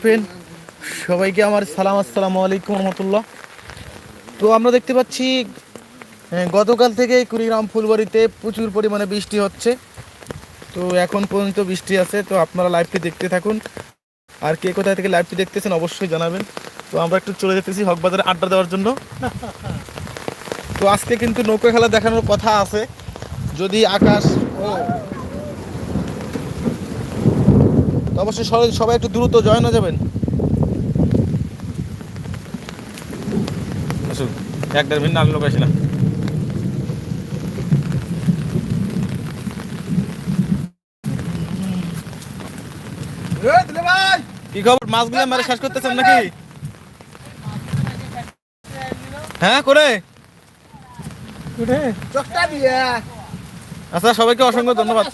Friend সবাইকে আমার সালাম, আসসালামু আলাইকুম রহমতুল্লাহ। তো আমরা দেখতে পাচ্ছি গতকাল থেকে কুড়িগ্রাম ফুলবাড়িতে প্রচুর পরিমাণে বৃষ্টি হচ্ছে। তো এখন পর্যন্ত বৃষ্টি আছে, তো আপনারা লাইভটি দেখতে থাকুন। আর কে কোথায় থেকে লাইভটি দেখতেছেন অবশ্যই জানাবেন। তো আমরা একটু চলে যেতেছি হকবাজারে আড্ডা দেওয়ার জন্য। তো আজকে কিন্তু নৌকা খেলা দেখানোর কথা আছে। যদি আকাশ ও তো অবশ্যই সবাই সবাই একটু দ্রুত জয়েন হয়ে যাবেন। আসুন এক দেড় মিনিট আর লোক আসি না। কি খবর? মাছগুলো মারে শেষ করতেছেন নাকি? হ্যাঁ করে? আচ্ছা সবাইকে অসংখ্য ধন্যবাদ।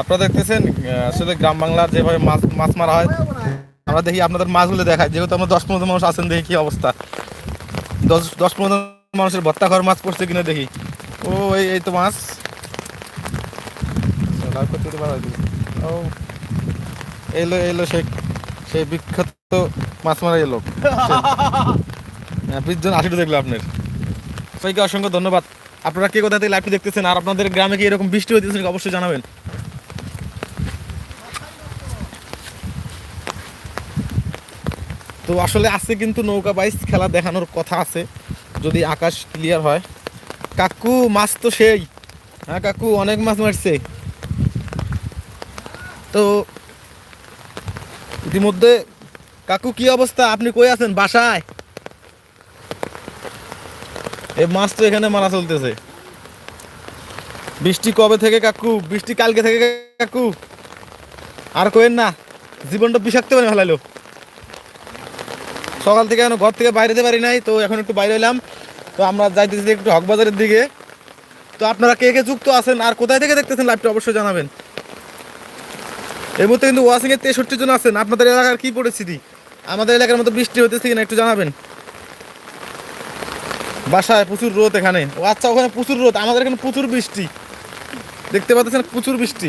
আপনারা দেখতেছেন আসলে গ্রাম বাংলার যেভাবে মাছ মাছ মারা হয়, আমরা দেখি আপনাদের মাছগুলো দেখায় যেহেতু আমরা দশ পনেরো মানুষ আছেন, দেখি কি অবস্থা। দশ দশ পনেরো মানুষের ভর্তা ঘর মাছ পড়ছে কিনা দেখি। ও, এই এই তো মাছ। ও। এলো এলো সেই সেই বিখ্যাত মাছ মারা এলো বিশজন আশিটা দেখল আপনার। সবাইকে অসংখ্য ধন্যবাদ। আপনারা কে কোথা থেকে লাইভটি দেখতেছেন আর আপনাদের গ্রামে কি এরকম বৃষ্টি হইতেছে অবশ্যই জানাবেন। তো আসলে আজকে কিন্তু নৌকা বাইচ খেলা দেখানোর কথা আছে। যদি আকাশ ক্লিয়ার হয়। কাকু মাছ তো সেই। হ্যাঁ কাকু অনেক মাছ মারছে। তো ইতিমধ্যে, কাকু কি অবস্থা? আপনি কই আছেন? বাসায়? এই মাছ তো এখানে মারা চলতেছে। বৃষ্টি কবে থেকে কাকু? বৃষ্টি কালকে থেকে কাকু? আর কোয়েন না, জীবনটা বিষাক্ত বানিয়ে ফেলাইলো। সকাল থেকে ঘর থেকে বাইরে পারি নাই, তো এখন একটু বাইরে এলাম তো আমরা যাইতেছি একটু হকবাজারের দিকে। তো আপনারা কে কে যুক্ত আছেন আর কোথায় থেকে দেখতেছেন? লাইভটা অবশ্যই জানাবেন। এই মুহূর্তে কিন্তু ওয়াশিং এর তেষট্টি জন আছেন। আপনাদের এলাকার কি পরিস্থিতি? আমাদের এলাকার মতো বৃষ্টি হতেছে কিনা একটু জানাবেন। বাসায় প্রচুর রোদ এখানে। ও আচ্ছা ওখানে প্রচুর রোদ। আমাদের এখানে প্রচুর বৃষ্টি। দেখতে পাচ্ছেন প্রচুর বৃষ্টি।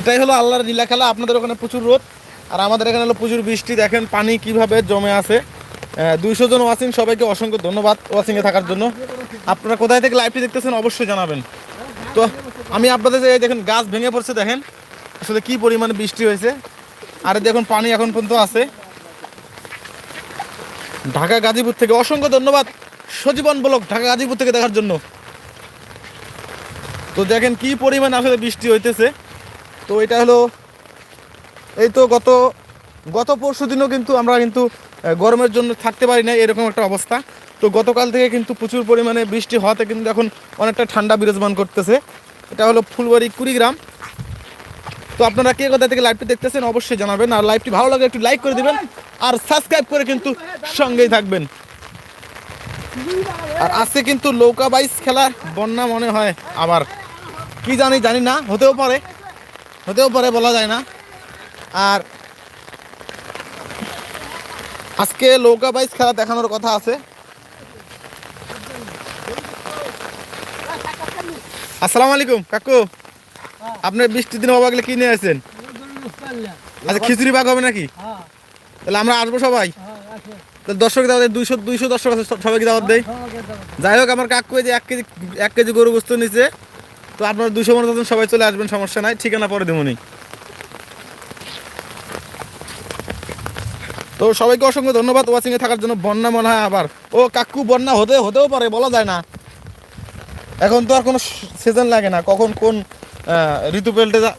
এটাই হলো আল্লাহর লীলা খেলা। আপনাদের ওখানে প্রচুর রোদ। আর আমাদের এখানে হলো প্রচুর বৃষ্টি। দেখেন পানি কীভাবে জমে আছে। দুইশো জন ওয়াচিং সবাইকে অসংখ্য ধন্যবাদ ওয়াচিংয়ে থাকার জন্য। আপনারা কোথায় থেকে লাইভটি দেখতেছেন অবশ্যই জানাবেন। তো আমি আপনাদের এই দেখেন গাছ ভেঙে পড়ছে দেখেন। আসলে কি পরিমাণে বৃষ্টি হয়েছে। আর দেখুন পানি এখন পর্যন্ত আছে। ঢাকা গাজীপুর থেকে অসংখ্য ধন্যবাদ সজীবন ব্লক ঢাকা গাজীপুর থেকে দেখার জন্য। তো দেখেন কি পরিমাণ আসলে বৃষ্টি হইতেছে। তো এটা হলো এই তো গত গত পরশু দিনও কিন্তু আমরা কিন্তু গরমের জন্য থাকতে পারি না এরকম একটা অবস্থা। তো গতকাল থেকে কিন্তু প্রচুর পরিমাণে বৃষ্টি হওয়াতে কিন্তু এখন অনেকটা ঠান্ডা বিরাজমান করতেছে। এটা হলো ফুলবাড়ি কুড়িগ্রাম। তো আপনারা কে কোথা থেকে লাইভটি দেখতেছেন অবশ্যই জানাবেন। আর লাইভটি ভালো লাগে একটু লাইক করে দিবেন। আর সাবস্ক্রাইব করে কিন্তু সঙ্গেই থাকবেন। আর আজকে কিন্তু নৌকা বাইস খেলার বন্যা মনে হয় আবার। কি জানি জানি না, হতেও পারে। হতেও পারে বলা যায় না। আর আজকে নৌকা বাইস খেলা দেখানোর কথা আছে। আসসালামু আলাইকুম, কাকু। আপনি বৃষ্টির দিনে বাবা গেলে কি নিয়ে আসছেন আচ্ছা খিচুড়ি পাক হবে নাকি? তাহলে আমরা আসব সবাই। তাহলে দর্শক দাওয়াত দুইশো দুইশো দর্শক আছে সবাইকে দাওয়াত দেয় যাই হোক, আমার কাকু যে এক কেজি এক কেজি গরু গোস্ত নিচে তো আপনার দুশো মতো সবাই চলে আসবেন, সমস্যা নাই। ঠিকানা পরে দেবনি তো সবাইকে অসংখ্য ধন্যবাদ। ওয়াচিংয়ে থাকার জন্য বন্যা মনে হয় আবার। ও, কাকু, বন্যা হতে, হতেও পারে, বলা যায় না। এখন তো আর কোনো সিজন লাগে না। কখন কোন ঋতু পেল্টে যা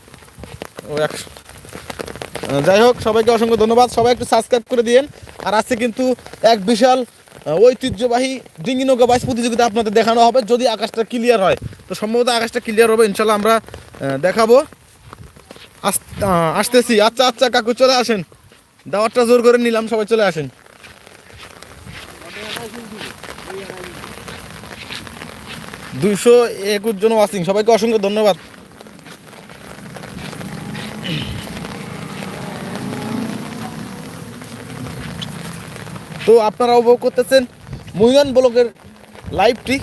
যাই হোক, সবাইকে অসংখ্য ধন্যবাদ। সবাই একটু সাবস্ক্রাইব করে দিয়েন। আর আজকে কিন্তু এক বিশাল ঐতিহ্যবাহী ডিঙ্গি নৌকা বাইশ প্রতিযোগিতা আপনাদের দেখানো হবে। যদি আকাশটা ক্লিয়ার হয়, তো সম্ভবত আকাশটা ক্লিয়ার হবে। ইনশাল্লাহ আমরা দেখাবো। আস- আসতেছি। আচ্ছা আচ্ছা কাকু, চলে আসেন। দাওয়াতটা জোর করে নিলাম, সবাই চলে আসেন। দুইশো একুশ জন ওয়াচিং সবাইকে অসংখ্য ধন্যবাদ। তো আপনারা উপভোগ করতেছেন মহিয়ান ব্লকের লাইভটি।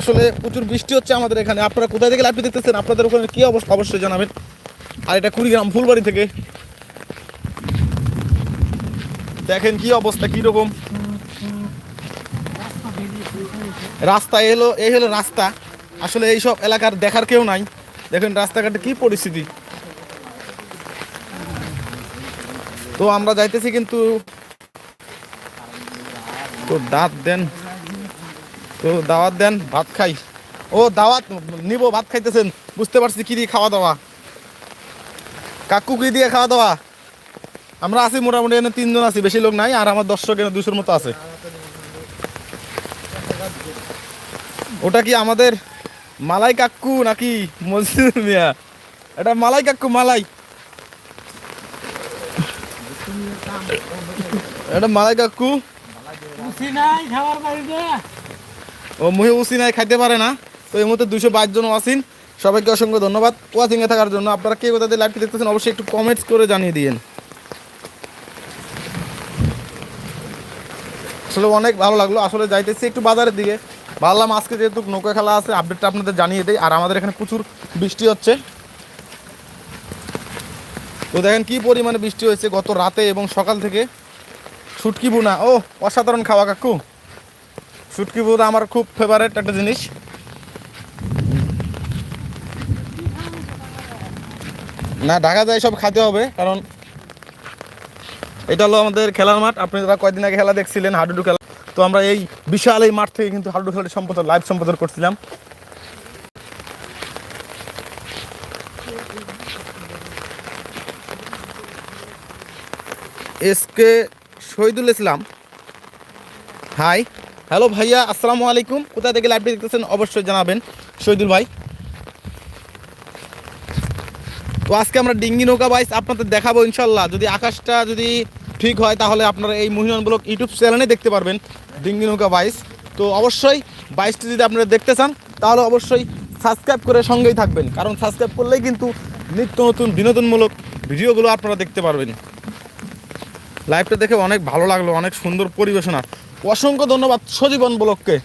আসলে প্রচুর বৃষ্টি হচ্ছে আমাদের এখানে। আপনারা কোথায় থেকে লাইভটি দেখতেছেন? আপনাদের ওখানে কী অবস্থা? অবশ্যই জানাবেন। আর এটা কুড়িগ্রাম ফুলবাড়ি থেকে। দেখেন কি অবস্থা, কীরকম? রাস্তা এলো এই হলো রাস্তা। আসলে এইসব এলাকার দেখার কেউ নাই। দেখেন রাস্তাঘাটে কি পরিস্থিতি। তো আমরা যাইতেছি কিন্তু তো দাঁত দেন। তো দাওয়াত দেন, ভাত খাই। ও, দাওয়াত, নিব, ভাত খাইতেছেন। বুঝতে পারছি কি দিয়ে খাওয়া দাওয়া। কাকু কি দিয়ে খাওয়া দাওয়া? আমরা আছি মোটামুটি এখানে তিনজন আছি, বেশি লোক নাই, আর আমার দর্শক এখানে দুশোর মতো আছে। ওটা কি আমাদের মালাই কাকু নাকি মজদুর মিয়া? এটা মালাই কাকু, মালাই। এটা মালাই কাকু। ও, মুহে উসি নাই, খাইতে পারে না। তো এই মুহূর্তে দুশো বাইশ জন আছেন সবাইকে অসংখ্য ধন্যবাদ। ওয়াচিংয়ে থাকার জন্য আপনারা কে কোথাতে লাইভটি দেখতেছেন অবশ্যই একটু কমেন্টস করে জানিয়ে দিন আসলে অনেক ভালো লাগল। আসলে যাইতেছি একটু বাজারের দিকে। ভাবলাম আজকে যেহেতু নৌকা খেলা আছে আপডেটটা আপনাদের জানিয়ে দেয় আর আমাদের এখানে প্রচুর বৃষ্টি হচ্ছে। তো দেখেন কি পরিমাণে বৃষ্টি হয়েছে গত রাতে এবং সকাল থেকে। শুটকি বুনা ও, অসাধারণ খাওয়া, কাকু। শুটকি বুনা আমার খুব ফেভারেট একটা জিনিস। না, ঢাকা যায় সব খাতে হবে, কারণ এটা হলো আমাদের খেলার মাঠ। আপনি যারা কয়দিন আগে খেলা দেখছিলেন, হাডুডু খেলা তো আমরা এই বিশাল এই মাঠ থেকে কিন্তু হাডুডু খেলাটি সম্পাদন লাইভ সম্পাদন করছিলাম। S K Shahidul Islam. Hi hello ভাইয়া, আসসালামু আলাইকুম। কোথা থেকে লাইভটি দেখতেছেন অবশ্যই জানাবেন। শহীদুল ভাই। তো আজকে আমরা ডিঙ্গি নৌকা বাইস আপনাদের দেখাবো ইনশাল্লাহ। যদি আকাশটা যদি ঠিক হয় তাহলে আপনারা এই মহিমান ব্লক ইউটিউব চ্যানেলে দেখতে পারবেন। ডিঙ্গি নৌকা বাইশ। তো অবশ্যই বাইশটি যদি আপনারা দেখতে চান, তাহলে অবশ্যই সাবস্ক্রাইব করে সঙ্গেই থাকবেন। কারণ সাবস্ক্রাইব করলেই কিন্তু নিত্য নতুন, বিনোদনমূলক ভিডিওগুলো আপনারা দেখতে পারবেন। লাইভটা দেখে অনেক ভালো লাগল, অনেক সুন্দর পরিবেশনা। অসংখ্য ধন্যবাদ সজীবন ব্লককে।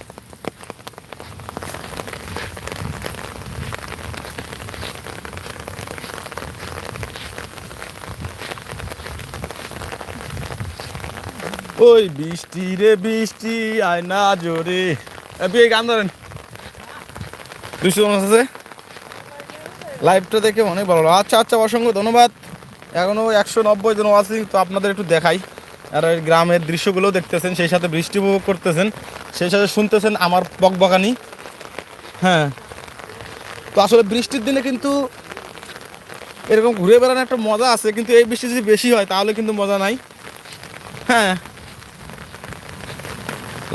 ওই বৃষ্টি রে বৃষ্টি আয় না জোরে বিয়ে গান ধরেন। দুশো আছে। লাইভটা দেখে অনেক ভালো আচ্ছা আচ্ছা অসংখ্য ধন্যবাদ। এখনও একশো নব্বই জন আছি তো আপনাদের একটু দেখাই। আর ওই গ্রামের দৃশ্যগুলোও দেখতেছেন, সেই সাথে বৃষ্টি উপভোগ করতেছেন। সেই সাথে শুনতেছেন আমার বকবকানি। হ্যাঁ। তো আসলে বৃষ্টির দিনে কিন্তু এরকম ঘুরে বেড়ানোর একটা মজা আছে, কিন্তু এই বৃষ্টি যদি বেশি হয়, তাহলে কিন্তু মজা নাই। হ্যাঁ।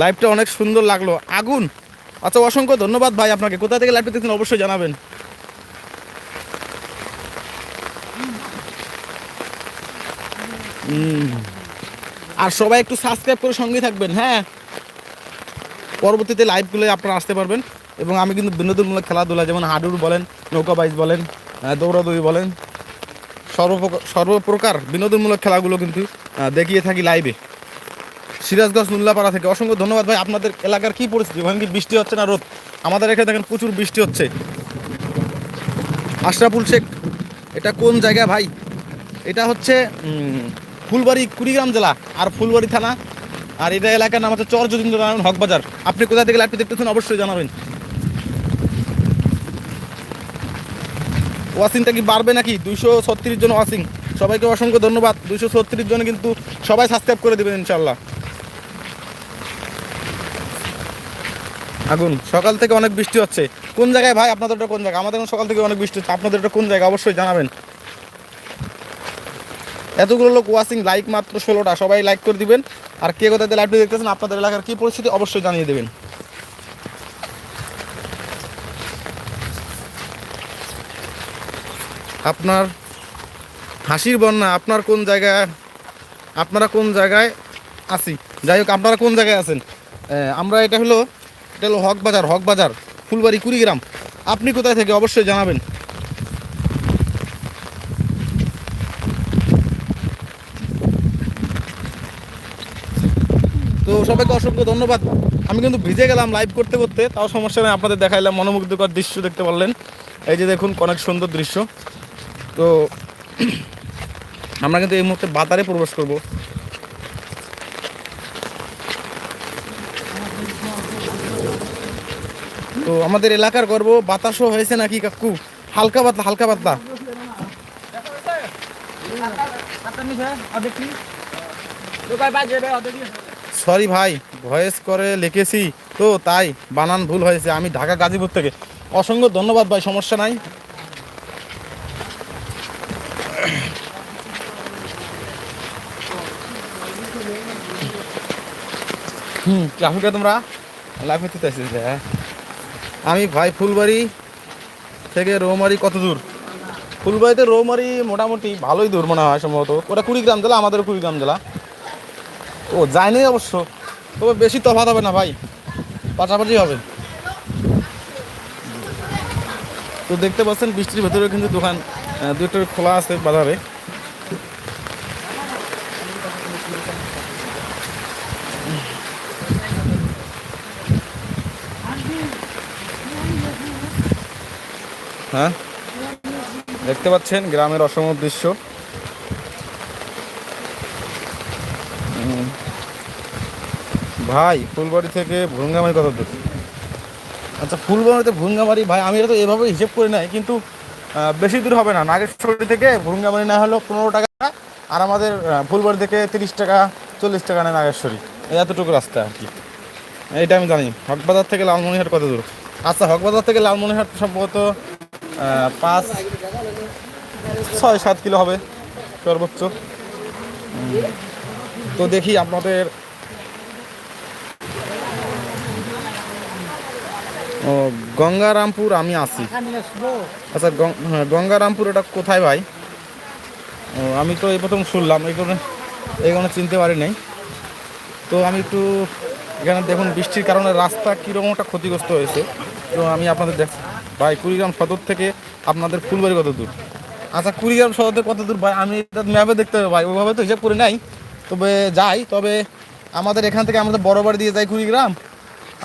লাইভটা অনেক সুন্দর লাগল। আগুন! আচ্ছা অসংখ্য ধন্যবাদ ভাই আপনাকে। কোথা থেকে লাইভটা দেখছেন অবশ্যই জানাবেন। আর সবাই একটু সাবস্ক্রাইব করে সঙ্গে থাকবেন হ্যাঁ? পরবর্তীতে লাইভগুলো আপনারা আসতে পারবেন। এবং আমি কিন্তু বিনোদনমূলক খেলাধুলা, যেমন হাডুর বলেন, নৌকা বাইচ বলেন দৌড়াদৌড়ি বলেন সর্বপ্রকার সর্বপ্রকার বিনোদনমূলক খেলাগুলো কিন্তু দেখিয়ে থাকি লাইভে সিরাজগঞ্জ নুল্লাপাড়া থেকে। অসংখ্য ধন্যবাদ ভাই, আপনাদের এলাকার কি পরিস্থিতি? ওখানে কি বৃষ্টি হচ্ছে না রোদ? আমাদের এখানে দেখেন প্রচুর বৃষ্টি হচ্ছে। আশরাফুল শেখ, এটা কোন জায়গা ভাই? এটা হচ্ছে ফুলবাড়ি, কুড়িগ্রাম জেলা, আর ফুলবাড়ি থানা। আর এটা এলাকার নাম হচ্ছে চর যতীন্দ্র নারায়ণ হকবাজার আপনি কোথা থেকে লাইভটি দেখতেছেন অবশ্যই জানাবেন। ওয়াসিংটা কি বাড়বে নাকি? দুইশো ছত্রিশ জন ওয়াসিং সবাইকে অসংখ্য ধন্যবাদ। দুইশো ছত্রিশ জন কিন্তু সবাই সাবস্ক্রাইব করে দেবেন ইনশাল্লাহ আগুন, সকাল থেকে অনেক বৃষ্টি হচ্ছে। কোন জায়গায় ভাই? আপনাদেরটা কোন জায়গা? আমাদের সকাল থেকে অনেক বৃষ্টি হচ্ছে। আপনাদেরটা কোন জায়গা? অবশ্যই জানাবেন। এতগুলো লোক ওয়াচিং লাইক মাত্র ষোলোটা। সবাই লাইক করে দিবেন। আর কে কোথাতে লাইভটি দেখতেছেন, আপনাদের এলাকার কি পরিস্থিতি, অবশ্যই জানিয়ে দেবেন। আপনার হাসির বন্যা, আপনার কোন জায়গায়, আপনারা কোন জায়গায় আছি? যাই হোক, আপনারা কোন জায়গায় আছেন? আমরা এটা হলো এটা হলো হক বাজার হক বাজার, ফুলবাড়ি কুড়িগ্রাম। আপনি কোথায় থেকে অবশ্যই জানাবেন। তো সবাইকে অসংখ্য ধন্যবাদ। আমি কিন্তু ভিজে গেলাম লাইভ করতে করতে, তাও সমস্যা নেই, আপনাদের দেখাইলাম মনোমুগ্ধকর দৃশ্য দেখতে পারলেন। এই যে দেখুন, অনেক সুন্দর দৃশ্য। তো আমরা কিন্তু এই মুহূর্তে বাতারে প্রবেশ করব। তো আমাদের এলাকার গর্ব, বাতাসও হয়েছে নাকি কাকু? হালকা পাতলা হালকা পাতলা। সরি ভাই ভয়েস করে লিখেছি তো, তাই বানান ভুল হয়েছে। আমি ঢাকা, গাজীপুর থেকে। অসংখ্য ধন্যবাদ ভাই, সমস্যা নাই। হুম কাকুকে তোমরা? লাইফে তুই হ্যাঁ। আমি ভাই ফুলবাড়ি থেকে রৌমারি কত দূর? ফুলবাড়িতে রৌমারি মোটামুটি ভালোই দূর মনে হয় সম্ভবত। ওটা কুড়িগ্রাম জেলা আমাদের কুড়িগ্রাম জেলা। ও যায়নি অবশ্য। তবে বেশি তফাৎ হবে না ভাই। পাশাপাশি হবে। তো দেখতে পাচ্ছেন বৃষ্টির ভেতরে কিন্তু দোকান আহ, দু একটা খোলা আছে বাজারে। হ্যাঁ? দেখতে পাচ্ছেন গ্রামের অসম দৃশ্য। ভাই ফুলবাড়ি থেকে ভুঙ্গামারি কত দূর আচ্ছা ফুলবাড়িতে ভুঙ্গামারি ভাই আমি এটা তো এভাবে হিসেব করে নাই কিন্তু বেশি দূর হবে না। নাগেশ্বরী থেকে ভুঙ্গামারি না হলো পনেরো টাকা আর আমাদের ফুলবাড়ি থেকে তিরিশ টাকা চল্লিশ টাকা নেয় নাগেশ্বরী। এই এতটুকু রাস্তা আর কি। এইটা আমি জানি। হকবাজার থেকে লালমনিহাট কত দূর? আচ্ছা হকবাজার থেকে লালমনিহাট সম্ভবত পাঁচ ছয় সাত কিলো হবে সর্বোচ্চ। তো দেখি আপনাদের। ও গঙ্গারামপুর আমি আছি। আচ্ছা হ্যাঁ, গঙ্গারামপুর এটা কোথায় ভাই? ও আমি তো এই প্রথম শুনলাম এই কারণে এই কারণে চিনতে পারি নাই। তো আমি একটু এখানে দেখুন বৃষ্টির কারণে রাস্তা কীরকম একটা ক্ষতিগ্রস্ত হয়েছে। তো আমি আপনাদের দেখ ভাই কুড়িগ্রাম সদর থেকে আপনাদের ফুলবাড়ি কত দূর? আচ্ছা কুড়িগ্রাম সদর থেকে কত দূর ভাই? আমি এটা ম্যাপে দেখতে হবে ভাই ওইভাবে তো হিসাব করে নাই। তবে যাই তবে আমাদের এখান থেকে আমাদের বড় বাড়ি দিয়ে যাই কুড়িগ্রাম।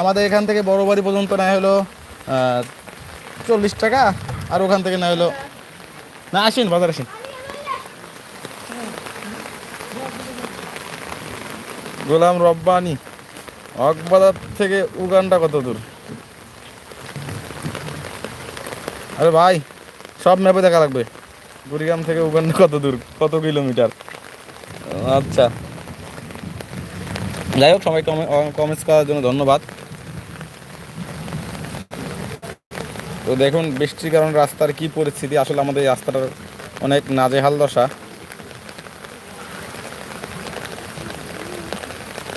আমাদের এখান থেকে বড় বাড়ি পর্যন্ত না হলো চল্লিশ টাকা আর ওখান থেকে না হলো না আসেন বাজার আসেন। গোলাম রব্বানি অকবাজার থেকে উগান্ডা কত দূর? আরে ভাই, সব ম্যাপে দেখা লাগবে। কুড়িগ্রাম থেকে উগান্ডা কত দূর? কত কিলোমিটার? আচ্ছা। যাই হোক সবাই কমেন্টস করার জন্য ধন্যবাদ। তো দেখুন, বৃষ্টির কারণে রাস্তার কি পরিস্থিতি, আসলে আমাদের এই রাস্তাটার অনেক নাজেহাল দশা।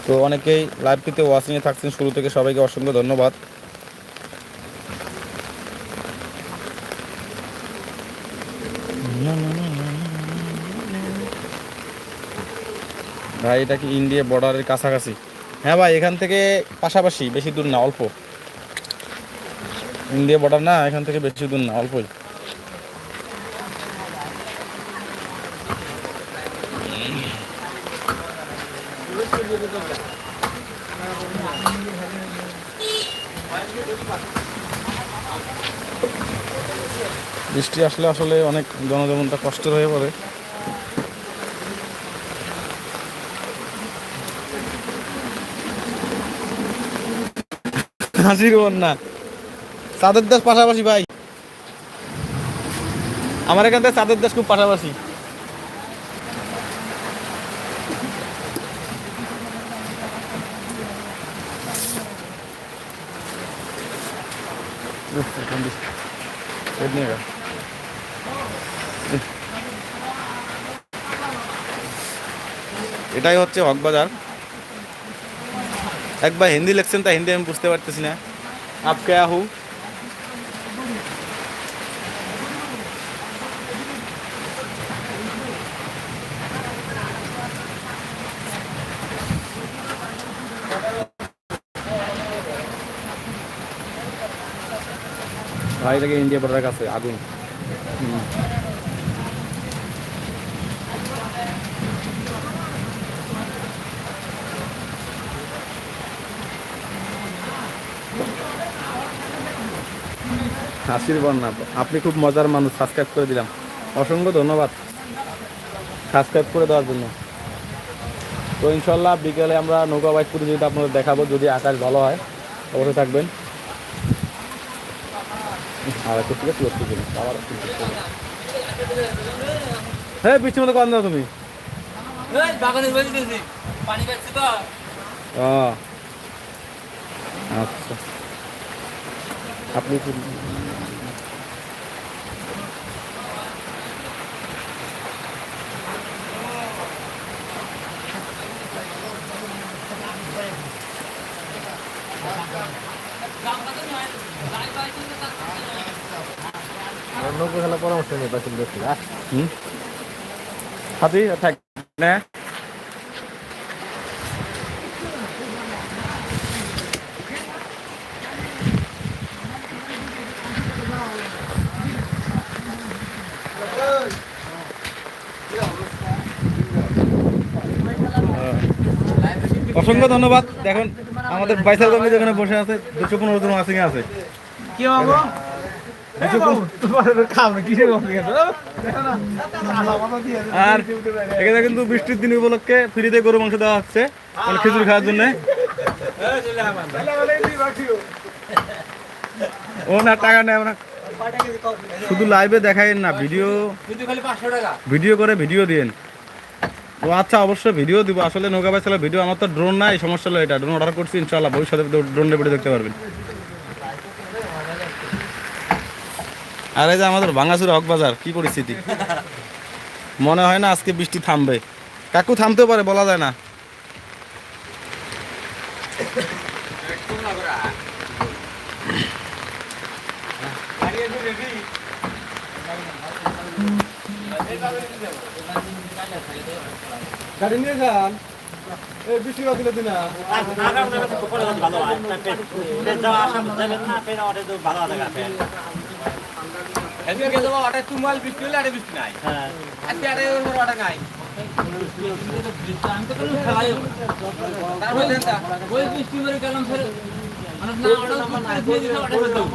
তো অনেকেই লাইভটিতে ওয়াচিংয়ে থাকছেন, শুরু থেকে সবাইকে অসংখ্য ধন্যবাদ। ভাই, এটা কি ইন্ডিয়া বর্ডারের কাছাকাছি? হ্যাঁ ভাই, এখান থেকে পাশাপাশি, বেশি দূর না, অল্প। ইন্ডিয়া বর্ডার না, এখান থেকে বেশি দূর না, অল্পই। বৃষ্টি আসলে আসলে অনেক জনজীবনটা কষ্টের হয়ে পড়ে। হাসির বন্যা চাঁদের দেশ পাশাপাশি ভাই। আমার এখান থেকে চাঁদের দেশ খুব পাশাপাশি। এটাই হচ্ছে হকবাজার একবার হিন্দি লেখছেন তা হিন্দি আমি বুঝতে পারতেছি না আপ কে হু ভাই থেকে ইন্ডিয়া বর্ডার কাছে আগুন হাসির বন্যা। আপনি খুব মজার মানুষ সাবস্ক্রাইব করে দিলাম। অসংখ্য ধন্যবাদ সাবস্ক্রাইব করে দেওয়ার জন্য। তো ইনশাল্লাহ বিকেলে আমরা নৌকা বাইক করে প্রতিযোগিতা আপনাদের দেখাবো যদি আকাশ ভালো হয় অবশ্যই থাকবেন। আর একটু ঠিক আছে আবার। হ্যাঁ বৃষ্টির মতো দাও তুমি? আচ্ছা। আপনি নৌকো খেলা পরামর্শ নিয়ে পাচ্ছি দেখছি হুম? হাতি থাক। না। অসংখ্য ধন্যবাদ। দেখুন আমাদের বাইসাল গঙ্গে যেখানে বসে আছে দুশো পনেরো জন মাসিং আছে। কি গেছে আর এখানে কিন্তু বৃষ্টির দিন উপলক্ষে ফ্রিতে গরু মাংস দেওয়া হচ্ছে মানে খিচুড়ি খাওয়ার জন্য। ও না টাকা নেয় না। শুধু লাইভে দেখাই না ভিডিও ভিডিও করে ভিডিও দিন ও আচ্ছা অবশ্যই ভিডিও দিব। আসলে নৌকা বাইচালা ভিডিও আমার তো ড্রোন নাই, সমস্যা হলো এটা। ড্রোন অর্ডার করছি ইনশাল্লাহ ভবিষ্যতে ড্রোনের ভিডিও দেখতে পারবেন। আর এই যে আমাদের ভাঙাচুর হকবাজার কি পরিস্থিতি মনে হয় না আজকে বৃষ্টি থামবে। কাকু থামতেও পারে, বলা যায় না। গাড়ি নিয়ে যান। এই বৃষ্টি দিনা এদিকে যাব আটে তুমাল বৃষ্টি হলে আটে বৃষ্টি নাই আজকে দেন। করে দেবো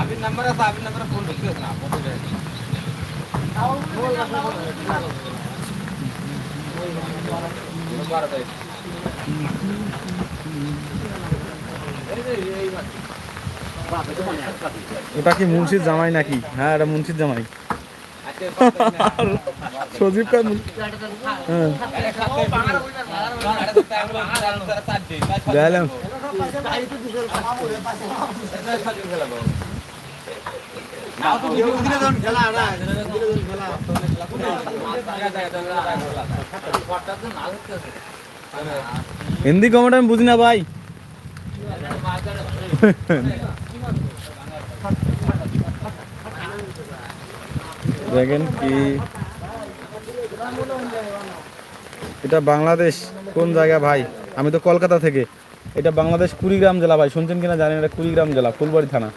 আবির নাম্বার আছে, আবির নাম্বারে ফোন ঢুকতে না ওটা কি মুন্সির জামাই নাকি? হ্যাঁ এটা মুন্সির জামাই। সজীব খান হ্যাঁ। দেখলাম। হিন্দি কমেন্ট আমি বুঝি না ভাই। দেখেন কি। এটা বাংলাদেশ, কোন জায়গা ভাই? আমি তো কলকাতা থেকে। এটা বাংলাদেশ, কুড়িগ্রাম জেলা ভাই। শুনছেন কিনা জানেন এটা কুড়িগ্রাম জেলা, ফুলবাড়ি থানা।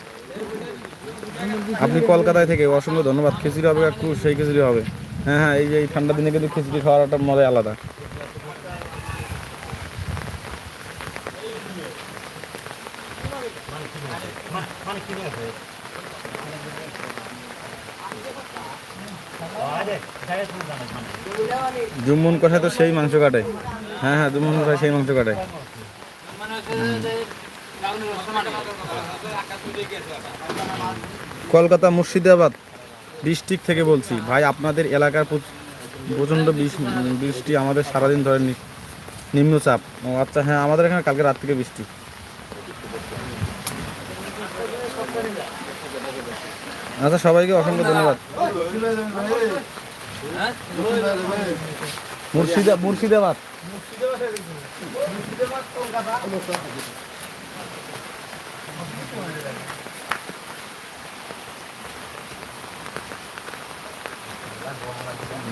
আপনি কলকাতায় থেকে অসংখ্য ধন্যবাদ। খিচুড়ি হবে একটু সেই খিচুড়ি হবে। হ্যাঁ হ্যাঁ এই যে এই ঠান্ডা দিনে কিন্তু খিচুড়ি খাওয়ার একটা মজাই আলাদা। জুম্মন কষায় তো সেই মাংস কাটে। হ্যাঁ হ্যাঁ জুম্মন কষায় সেই মাংস কাটে। কলকাতা মুর্শিদাবাদ ডিস্ট্রিক্ট থেকে বলছি। ভাই, আপনাদের এলাকার প্রচ- প্রচণ্ড বৃষ- বৃষ্টি আমাদের সারাদিন ধরে নিম্নচাপ। ও আচ্ছা হ্যাঁ আমাদের এখানে কালকে রাত থেকে বৃষ্টি। আচ্ছা সবাইকে অসংখ্য ধন্যবাদ। মুর্শিদা মুর্শিদাবাদ।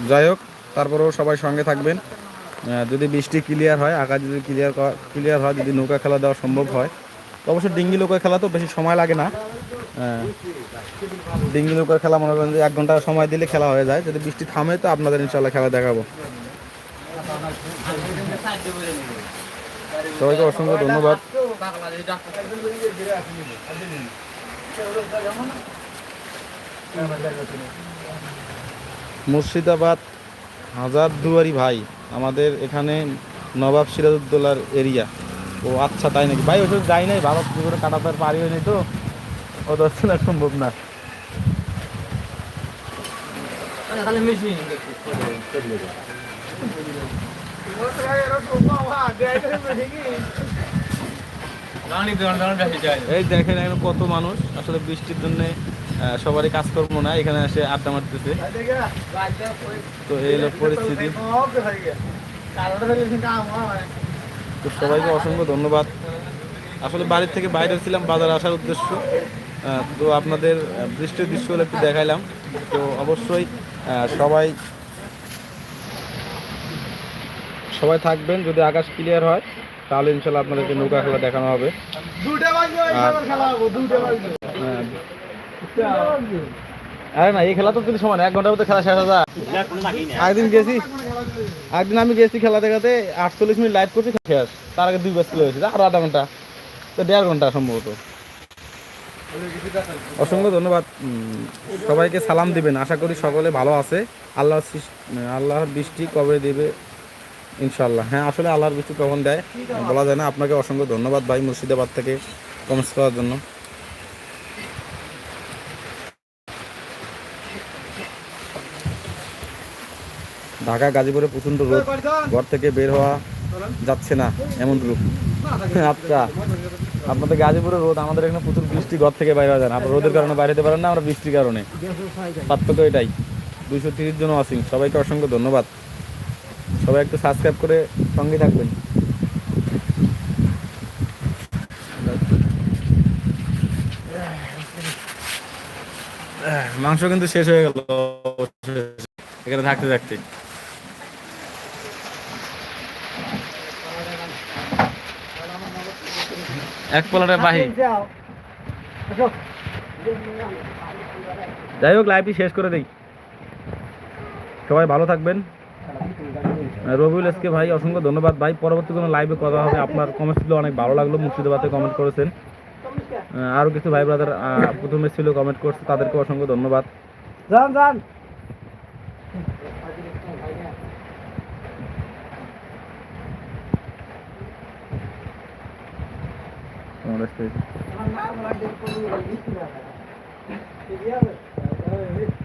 যাই হোক, তারপরেও সবাই সঙ্গে থাকবেন। যদি বৃষ্টি ক্লিয়ার হয়, আকাশ যদি ক্লিয়ার ক্লিয়ার হয়, যদি নৌকা খেলা দেওয়া সম্ভব হয়, তো অবশ্য ডিঙ্গি নৌকা খেলা তো বেশি সময় লাগে না। ডিঙ্গি নৌকার খেলা মনে করেন যে এক ঘণ্টা সময় দিলে খেলা হয়ে যায়। যদি বৃষ্টি থামে, তো আপনাদের ইনশাল্লাহ খেলা দেখাবো। সবাইকে অসংখ্য ধন্যবাদ। বাংলাদেশ ডাক্তার মুর্শিদাবাদ, হাজার দুয়ারি ভাই, আমাদের এখানে নবাব সিরাজউদ্দৌলার এরিয়া। ও আচ্ছা তাই নাকি? ভাই, ওসব যাই নাই কি করে কাটাতে আর পারি হয়নি তো। ও দর্শন সম্ভব না। এই দেখেন কত মানুষ। আসলে বৃষ্টির জন্য সবারই কাজকর্ম না এখানে এসে আড্ডা মারতেছে। তো এই হলো পরিস্থিতি। তো সবাইকে অসংখ্য ধন্যবাদ। আসলে বাড়ির থেকে বাইরে ছিলাম বাজার আসার উদ্দেশ্য। তো আপনাদের বৃষ্টির দৃশ্যগুলো একটু দেখাইলাম। তো অবশ্যই সবাই সবাই থাকবেন যদি আকাশ ক্লিয়ার হয় তাহলে ইনশাল্লাহ আপনাদেরকে নৌকা খেলা দেখানো হবে। হ্যাঁ। আরে না, এই খেলা তো সমান, এক ঘণ্টার মধ্যে খেলা শেষ একদিন গেছি একদিন আমি গেছি খেলা দেখাতে আটচল্লিশ মিনিট করছি শেষ। তার আগে দুই ব্যাচ খেলে হয়েছে, আরও আধা ঘণ্টা। তো দেড় ঘণ্টা সম্ভবত। অসংখ্য ধন্যবাদ। সবাইকে সালাম দিবেন। আশা করি সকলে ভালো আছে। আল্লাহ আল্লাহর বৃষ্টি কবে দেবে ইনশাল্লাহ হ্যাঁ আসলে আল্লাহর বৃষ্টি কখন দেয়, বলা যায় না। আপনাকে অসংখ্য ধন্যবাদ ভাই মুর্শিদাবাদ থেকে কমেন্টস করার জন্য। ঢাকা গাজীপুরে প্রচণ্ড রোদ। ঘর থেকে বের হওয়া যাচ্ছে না, এমন রূপ আচ্ছা আপনাদের গাজীপুরে রোদ, আমাদের এখানে প্রচুর বৃষ্টি, ঘর থেকে বাইরে যায় না। আপনার রোদের কারণে বাইরে যেতে পারেন না, আমরা বৃষ্টির কারণে। পার্থক্য এটাই। দুইশো তিরিশ জন আছি সবাইকে অসংখ্য ধন্যবাদ। সবাই একটু সাবস্ক্রাইব করে সঙ্গে থাকবেন। মাংস কিন্তু শেষ হয়ে গেল। এখানে থাকতে থাকতে। এক পলাটা বাহি। যাই হোক লাইভটি শেষ করে দেই। সবাই ভালো থাকবেন। রবিউল এসকে ভাই, অসংখ্য ধন্যবাদ। ভাই, পরবর্তী কোনো লাইভে কথা হবে, আপনার কমেন্টসগুলো অনেক ভালো লাগল, মুর্শিদাবাদে কমেন্ট করেছেন। আরও কিছু ভাই ব্রাদার প্রথমে ছিল কমেন্ট করছে তাদেরকে অসংখ্য ধন্যবাদ। যান যান। তোমার কাছ থেকে।